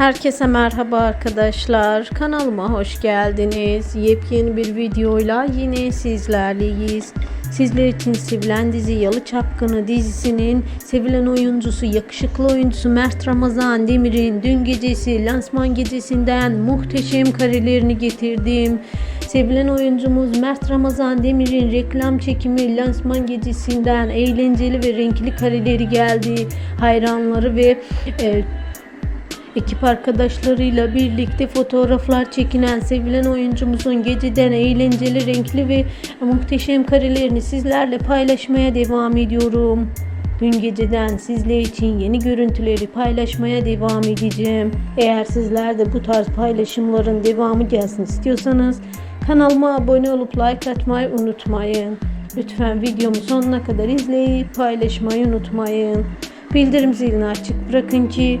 Herkese merhaba arkadaşlar. Kanalıma hoş geldiniz. Yepyeni bir videoyla yine sizlerleyiz. Sizler için sevilen dizi Yalı Çapkını dizisinin sevilen oyuncusu, yakışıklı oyuncusu Mert Ramazan Demir'in dün gecesi lansman gecesinden muhteşem karelerini getirdim. Sevilen oyuncumuz Mert Ramazan Demir'in reklam çekimi lansman gecesinden eğlenceli ve renkli kareleri geldi. Hayranları ve e, Ekip arkadaşlarıyla birlikte fotoğraflar çekinen sevilen oyuncumuzun geceden eğlenceli, renkli ve muhteşem karelerini sizlerle paylaşmaya devam ediyorum. Dün geceden sizler için yeni görüntüleri paylaşmaya devam edeceğim. Eğer sizler de bu tarz paylaşımların devamı gelsin istiyorsanız kanalıma abone olup like atmayı unutmayın. Lütfen videomu sonuna kadar izleyip paylaşmayı unutmayın. Bildirim zilini açık bırakın ki